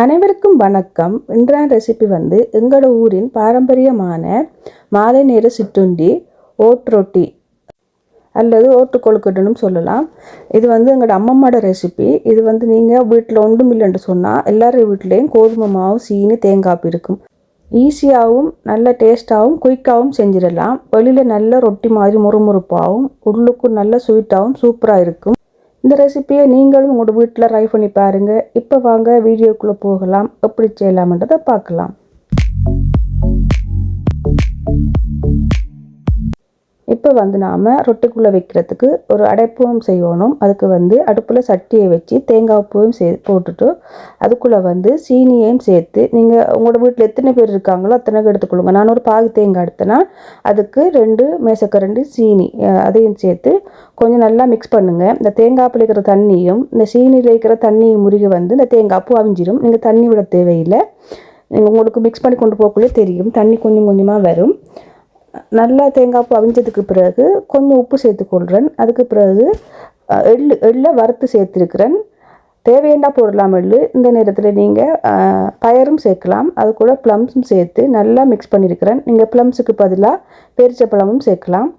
அனைவருக்கும் வணக்கம். இன்றான் ரெசிபி வந்து எங்களோட ஊரின் பாரம்பரியமான மாலை நேர சிற்றுண்டி ஓட்ரொட்டி அல்லது ஓட்டு கொழுக்கட்டுன்னு சொல்லலாம். இது வந்து எங்களோட அம்மம்மாட ரெசிபி இது வந்து நீங்கள் வீட்டில் ஒன்றும் இல்லைன்னு சொன்னால் எல்லாரும் வீட்லேயும் கோதுமை மாவு சீனி தேங்காய் இருக்கும். ஈஸியாகவும் நல்ல டேஸ்ட்டாகவும் குயிக்காகவும் செஞ்சிடலாம். வெளியில் நல்ல ரொட்டி மாதிரி முறுமுறுப்பாகவும் உள்ளுக்கும் நல்ல ஸ்வீட்டாகவும் சூப்பராக இருக்கும். இந்த ரெசிபியை நீங்களும் உங்களோட வீட்டில் ட்ரை பண்ணி பாருங்கள் இப்போ வாங்க வீடியோக்குள்ளே போகலாம். எப்படி செய்யலாம்ன்றதை பார்க்கலாம். இப்போ வந்து நாம் ரொட்டிக்குள்ளே வைக்கிறதுக்கு ஒரு அடைப்பவும் செய்யணும். அதுக்கு வந்து அடுப்பில் சட்டியை வச்சு தேங்காய் பூவும் சே போட்டுட்டு அதுக்குள்ளே வந்து சீனியையும் சேர்த்து நீங்கள் உங்களோட வீட்டில் எத்தனை பேர் இருக்காங்களோ அத்தனை எடுத்துக்கொள்ளுங்க. நான் ஒரு பாகு தேங்காய் எடுத்தேன்னா அதுக்கு ரெண்டு மேசக்கரண்டு சீனி அதையும் சேர்த்து கொஞ்சம் நல்லா மிக்ஸ் பண்ணுங்கள் இந்த தேங்காய் இருக்கிற தண்ணியும் இந்த சீனியில் இருக்கிற தண்ணியும் முருகி வந்து இந்த தேங்காய் பூ அவிஞ்சிரும். நீங்கள் தண்ணி விட தேவையில்லை. நீங்கள் உங்களுக்கு மிக்ஸ் பண்ணி கொண்டு போகக்குள்ளே தெரியும். தண்ணி கொஞ்சம் கொஞ்சமாக வரும். நல்லா தேங்காய் பூ அவிஞ்சதுக்கு பிறகு கொஞ்சம் உப்பு சேர்த்துக்கொள்கிறேன் அதுக்கு பிறகு எள் எள்ளு எள்ளை வறுத்து சேர்த்துருக்கிறேன். தேவையண்டா போடலாம் எள்ளு. இந்த நேரத்தில் நீங்கள் பயரும் சேர்க்கலாம். அது கூட ப்ளம்ஸும் சேர்த்து நல்லா மிக்ஸ் பண்ணியிருக்கிறேன் நீங்கள் ப்ளம்ஸுக்கு பதிலாக பேரிச்சப்பழமும் சேர்க்கலாம்.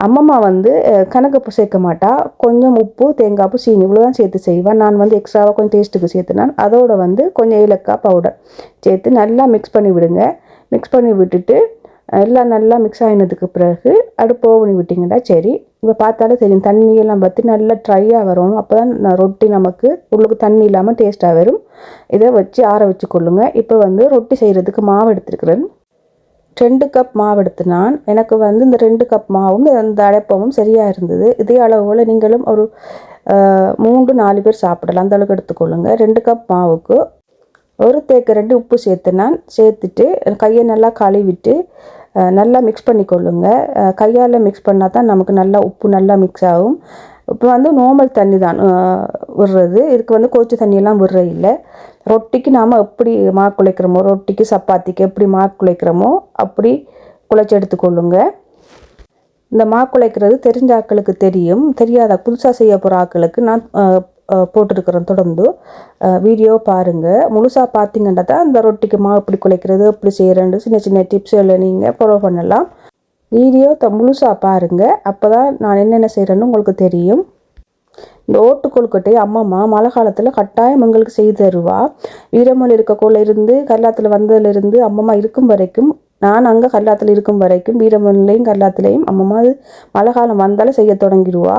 அம்மம்மா வந்து அஹ், சேர்க்க மாட்டா. கொஞ்சம் உப்பு தேங்காய் பூ சீனி இவ்வளோ தான் சேர்த்து செய்வேன் நான் வந்து எக்ஸ்ட்ராவாக கொஞ்சம் டேஸ்ட்டுக்கு சேர்த்துனான். அதோட வந்து கொஞ்சம் ஏலக்காய் பவுடர் சேர்த்து நல்லா மிக்ஸ் பண்ணி விடுங்க. மிக்ஸ் பண்ணி விட்டுட்டு எல்லாம் நல்லா மிக்ஸ் ஆகினதுக்கு பிறகு அடுப்பு ஓவனி விட்டிங்கன்னா சரி. இப்போ பார்த்தாலே தெரியும் தண்ணியெல்லாம் பற்றி நல்லா ட்ரையாக வரும். அப்போ தான் ரொட்டி நமக்கு உள்ளுக்கு தண்ணி இல்லாமல் டேஸ்ட்டாக வரும். இதை வச்சு ஆற வச்சு கொள்ளுங்க. இப்போ வந்து ரொட்டி செய்கிறதுக்கு மாவு எடுத்துருக்குறேன். ரெண்டு கப் மாவு எடுத்து நான் எனக்கு வந்து இந்த ரெண்டு கப் மாவும் இந்த அடைப்பவும் சரியாக இருந்தது. இதே அளவில் நீங்களும் ஒரு மூன்று நாலு பேர் சாப்பிடலாம். அந்த அளவுக்கு எடுத்துக்கொள்ளுங்க. ரெண்டு கப் மாவுக்கு ஒரு தேக்க ரெண்டு உப்பு சேர்த்து நான் சேர்த்துட்டு கையை நல்லா கழுவிட்டு நல்லா மிக்ஸ் பண்ணிக்கொள்ளுங்க. கையால் மிக்ஸ் பண்ணால் தான் நமக்கு நல்லா உப்பு நல்லா மிக்ஸ் ஆகும். இப்போ வந்து நார்மல் தண்ணி தான் விடுறது. இதுக்கு வந்து கோச்சு தண்ணியெல்லாம் விடுற இல்லை. ரொட்டிக்கு நாம் எப்படி மா குழைக்கிறோமோ ரொட்டிக்கு சப்பாத்திக்கு எப்படி மா குழைக்கிறோமோ அப்படி குழைச்சி எடுத்துக்கொள்ளுங்க. இந்த மா குழைக்கிறது தெரிஞ்ச ஆக்களுக்கு தெரியும். தெரியாத புதுசாக செய்ய போகிற ஆட்களுக்கு நான் போட்டிருக்கிறேன் தொடர்ந்து. வீடியோ பாருங்கள் முழுசாக பார்த்தீங்கன்னா தான் அந்த ரொட்டிக்கு மாவு எப்படி குலைக்கிறது எப்படி செய்கிறேன்னு சின்ன சின்ன டிப்ஸ் எல்லாம் நீங்கள் ஃபாலோ பண்ணலாம். வீடியோ த முழுசாக பாருங்கள் அப்போ தான் நான் என்னென்ன செய்கிறேன்னு உங்களுக்கு தெரியும். இந்த ஓட்டு கொழுக்கட்டை அம்மம்மா மழை காலத்தில் கட்டாயம் எங்களுக்கு செய்து தருவா. வீரமொழி இருக்கக்குள்ள இருந்து கல்லாத்தில் வந்ததுலேருந்து அம்மம்மா இருக்கும் வரைக்கும் நான் அங்கே கல்லாத்தில் இருக்கும் வரைக்கும் வீரமல்லையும் கல்லாத்துலேயும் அம்மம்மா மழை காலம் வந்தாலும் செய்ய தொடங்கிடுவா.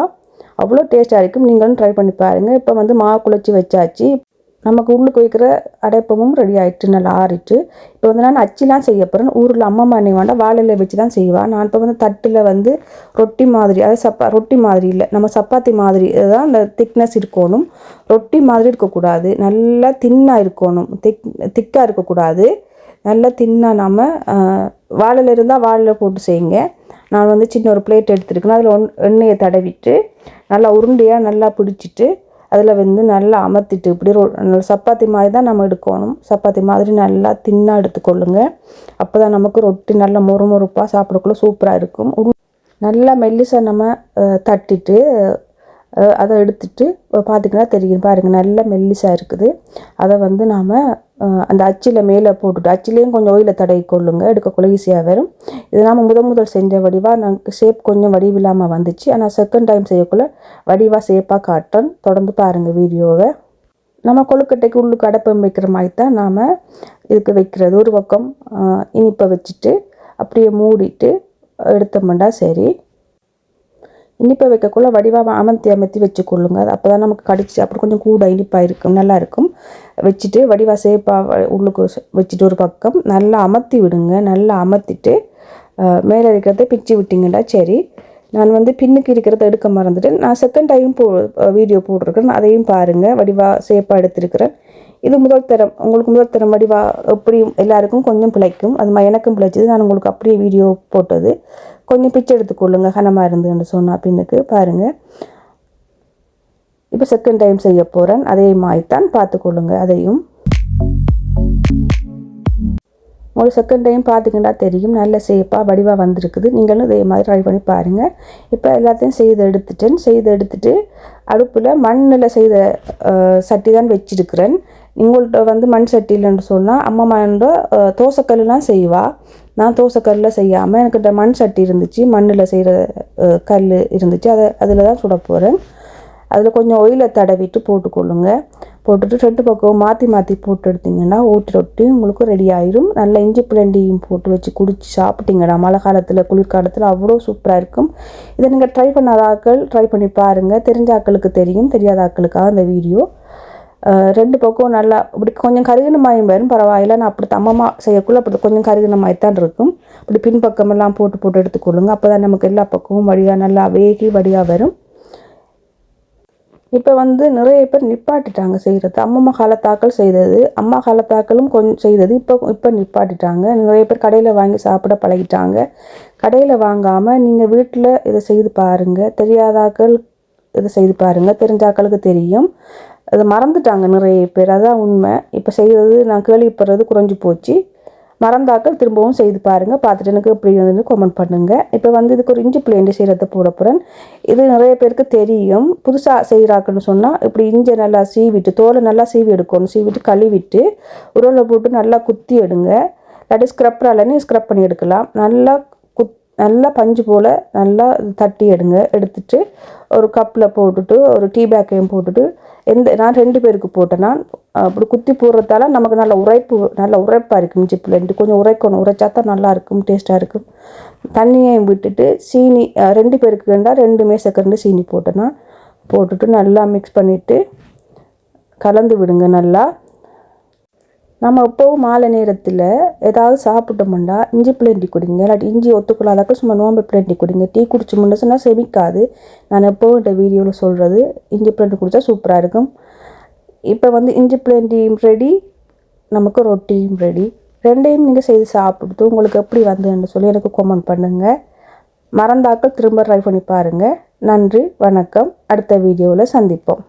அவ்வளோ டேஸ்ட்டாக இருக்கும். நீங்களும் ட்ரை பண்ணி பாருங்கள் இப்போ வந்து மாவு குழச்சி வச்சாச்சு. நமக்கு உள்ளுக்கு வைக்கிற அடைப்பமும் ரெடி ஆகிட்டு நல்லா ஆறிட்டு. இப்போ வந்து நான் அச்சிலாம் செய்ய போகிறேன் ஊரில் அம்மா என்ன வேண்டாம் வாழையில் வச்சு தான் செய்வான் நான் இப்போ வந்து தட்டில் வந்து ரொட்டி மாதிரி அதாவது சப்பா ரொட்டி மாதிரி இல்லை நம்ம சப்பாத்தி மாதிரி தான் அந்த திக்னஸ் இருக்கணும். ரொட்டி மாதிரி இருக்கக்கூடாது. நல்லா தின்னாக இருக்கணும். திக் திக்காக இருக்கக்கூடாது. நல்லா தின்னாக நாம் வாழையில் இருந்தால் வாழையில் போட்டு செய்யுங்க. நான் வந்து சின்ன ஒரு பிளேட் எடுத்துருக்கேன். அதில் ஒன் எண்ணெயை தடவிட்டு நல்லா உருண்டையாக நல்லா பிடிச்சிட்டு அதில் வந்து நல்லா அமர்த்திட்டு இப்படி ரொ நல்ல சப்பாத்தி மாதிரி தான் நம்ம எடுக்கணும். சப்பாத்தி மாதிரி நல்லா தின்னாக எடுத்துக்கொள்ளுங்க. அப்போ தான் நமக்கு ரொட்டி நல்லா மொறுமொறுப்பாக சாப்பிடக்குள்ள சூப்பராக இருக்கும். நல்லா மெல்லிசை நம்ம தட்டிட்டு அதை எடுத்துட்டு பார்த்திங்கன்னா தெரியும். பாருங்கள் நல்லா மெல்லிசாக இருக்குது. அதை வந்து நாம் அந்த அச்சில் மேலே போட்டுட்டு அச்சிலையும் கொஞ்சம் ஓயில தடவி கொள்ளுங்க. எடுக்கக்குள்ள ஈஸியாக வரும். இது நாம் முத முதல் செஞ்ச வடிவாக நமக்கு ஷேப் கொஞ்சம் வடிவில்லாமல் வந்துச்சு. ஆனால் செகண்ட் டைம் செய்யக்குள்ள வடிவாக ஷேப்பாக காட்டுறேன். தொடர்ந்து பாருங்கள் வீடியோவை. நம்ம கொழுக்கட்டைக்கு உள்ளுக்கு அடப்பம் வைக்கிற மாதிரி தான் நாம் இதுக்கு வைக்கிறது. ஒரு பக்கம் இனிப்பை வச்சுட்டு அப்படியே மூடிட்டு எடுத்தோம்னா சரி. இனிப்பை வைக்கக்குள்ள வடிவாக அமர்த்தி அமர்த்தி வச்சுக்கொள்ளுங்க. அது அப்போ தான் நமக்கு கடிச்சு அப்புறம் கொஞ்சம் கூட இனிப்பாக இருக்கும் நல்லா இருக்கும். வச்சுட்டு வடிவா சேப்பாக உள்ளுக்கு வச்சுட்டு ஒரு பக்கம் நல்லா அமர்த்தி விடுங்க. நல்லா அமர்த்திட்டு மேலே இருக்கிறத பிச்சு விட்டிங்கன்னா சரி. நான் வந்து பின்னுக்கு இருக்கிறத எடுக்க மறந்துட்டு நான் செகண்ட் டைம் போ வீடியோ போட்டிருக்கேன் அதையும் பாருங்கள் வடிவாக சேப்பாக எடுத்திருக்கிறேன். இது முதல் தரம். உங்களுக்கு முதல் தரம் வடிவா எப்படியும் எல்லாருக்கும் கொஞ்சம் பிழைக்கும். அது மாதிரி எனக்கும் பிழைச்சது. நான் உங்களுக்கு அப்படியே வீடியோ போட்டது. கொஞ்சம் பிச்சை எடுத்துக்கொள்ளுங்க. கனமாக இருந்துன்னு சொன்னால் பின்னுக்கு பாருங்கள் இப்போ செகண்ட் டைம் செய்ய போகிறேன் அதே மாதிரி தான் பார்த்துக்கொள்ளுங்க அதையும். ஒரு செகண்ட் டைம் பார்த்தீங்கன்னா தெரியும். நல்ல சேஃபாக வடிவாக வந்திருக்குது. நீங்களும் இதே மாதிரி ட்ரை பண்ணி பாருங்கள் இப்போ எல்லாத்தையும் செய்து எடுத்துட்டேன். செய்து எடுத்துட்டு அடுப்பில் மண்ணில் செய்த சட்டி தான் வச்சிருக்கிறேன். உங்கள்கிட்ட வந்து மண் சட்டி இல்லைன்னு சொன்னால் அம்மாமான்ற தோசைக்கல்லாம் செய்வா. நான் தோசைக்கல்லில் செய்யாமல் எனக்கு இந்த மண் சட்டி இருந்துச்சு மண்ணில் செய்கிற கல் இருந்துச்சு. அதை அதில் தான் சுட போகிறேன் அதில் கொஞ்சம் ஒயிலை தடவிட்டு போட்டுக்கொள்ளுங்க. போட்டுட்டு ரெண்டு பக்கம் மாற்றி மாற்றி போட்டு எடுத்திங்கன்னா ஓட்டி ரொட்டி உங்களுக்கு ரெடி ஆயிரும். நல்ல இஞ்சி பிளண்டியும் போட்டு வச்சு குடிச்சு சாப்பிட்டீங்கடா மழை காலத்தில் குளிர்காலத்தில் அவ்வளோ சூப்பராக இருக்கும். இதை நீங்கள் ட்ரை பண்ணாத ஆக்கள் ட்ரை பண்ணி பாருங்கள் தெரிஞ்ச ஆக்களுக்கு தெரியும் தெரியாத ஆக்களுக்காக அந்த வீடியோ. ரெண்டு பக்கம் நல்லா இப்படி கொஞ்சம் கருகினமாயும் வரும் பரவாயில்ல. நான் அப்படி தம்மமாக செய்யக்குள்ள அப்படி கொஞ்சம் கருகினமாய் தான் இருக்கும். இப்படி பின்பக்கமெல்லாம் போட்டு போட்டு எடுத்துக்கொள்ளுங்க. அப்போ தான் நமக்கு எல்லா பக்கமும் வழியாக நல்லா வேகி வழியாக வரும். இப்போ வந்து நிறைய பேர் நிப்பாட்டிட்டாங்க செய்கிறது அம்மம்மா காலத்தாக்கள் செய்தது அம்மா காலத்தாக்களும் கொஞ்சம் செய்தது இப்போ இப்போ நிப்பாட்டிட்டாங்க. நிறைய பேர் கடையில் வாங்கி சாப்பிட பழகிட்டாங்க. கடையில் வாங்காமல் நீங்கள் வீட்டில் இதை செய்து பாருங்கள் தெரியாதாக்கள் இதை செய்து பாருங்கள் தெரிஞ்சாக்களுக்கு தெரியும். அது மறந்துட்டாங்க நிறைய பேர். அதான் உண்மை. இப்போ செய்கிறது நான் கேள்விப்படுறது குறைஞ்சி போச்சு. மறந்தாக்கள் திரும்பவும் செய்து பாருங்கள் பார்த்துட்டு எனக்கு எப்படி இருந்ததுன்னு கமெண்ட் பண்ணுங்கள் இப்போ வந்து இதுக்கு ஒரு இஞ்சி பிளேண்டி செய்கிறத போட போகிறேன் இது நிறைய பேருக்கு தெரியும். புதுசாக செய்கிறாக்குன்னு சொன்னால் இப்படி இஞ்சி நல்லா சீவிட்டு தோலை நல்லா சீவி எடுக்கணும். சீவிட்டு கழுவிட்டு உருளை போட்டு நல்லா குத்தி எடுங்க. இல்லாட்டி ஸ்க்ரப்பராலனே ஸ்க்ரப் பண்ணி எடுக்கலாம். நல்லா குத் நல்லா பஞ்சு போல் நல்லா தட்டி எடுங்க. எடுத்துட்டு ஒரு கப்பில் போட்டுட்டு ஒரு டீ பேக்கையும் போட்டுட்டு எந்த நான் ரெண்டு பேருக்கு போட்டேன்னா அப்படி குத்தி போடுறதால நமக்கு நல்ல உரைப்பு நல்ல உரைப்பாக இருக்கும். இஞ்சி பிள்ளைண்டு கொஞ்சம் உரைக்கணும். உரைச்சா தான் நல்லா இருக்கும் டேஸ்ட்டாக இருக்கும். தண்ணியையும் விட்டுட்டு சீனி ரெண்டு பேருக்கு வேண்டாம் ரெண்டு மேசக்கரண்டு சீனி போட்டேன்னா போட்டுட்டு நல்லா மிக்ஸ் பண்ணிவிட்டு கலந்து விடுங்க நல்லா. நம்ம எப்போவும் மாலை நேரத்தில் ஏதாவது சாப்பிட்டோம்னா இஞ்சி பிளேண்டி குடிங்க. இல்லாட்டி இஞ்சி ஒத்துக்கொள்ளாதாக்க சும்மா நோம்பு பிளேண்டி குடிங்க. டீ குடிச்சோம்னா சொன்னால் செமிக்காது நான் எப்போவும் இந்த வீடியோவில் சொல்கிறது இஞ்சி பிளேண்டி குடித்தா சூப்பராக இருக்கும். இப்போ வந்து இஞ்சி பிளேண்டியும் ரெடி நமக்கு ரொட்டியும் ரெடி ரெண்டையும் நீங்கள் செய்து சாப்பிட்டு உங்களுக்கு எப்படி வந்ததுன்னு சொல்லி எனக்கு கமெண்ட் பண்ணுங்கள் மறந்தாக்கள் திரும்ப ட்ரை பண்ணி பாருங்கள் நன்றி வணக்கம். அடுத்த வீடியோவில் சந்திப்போம்.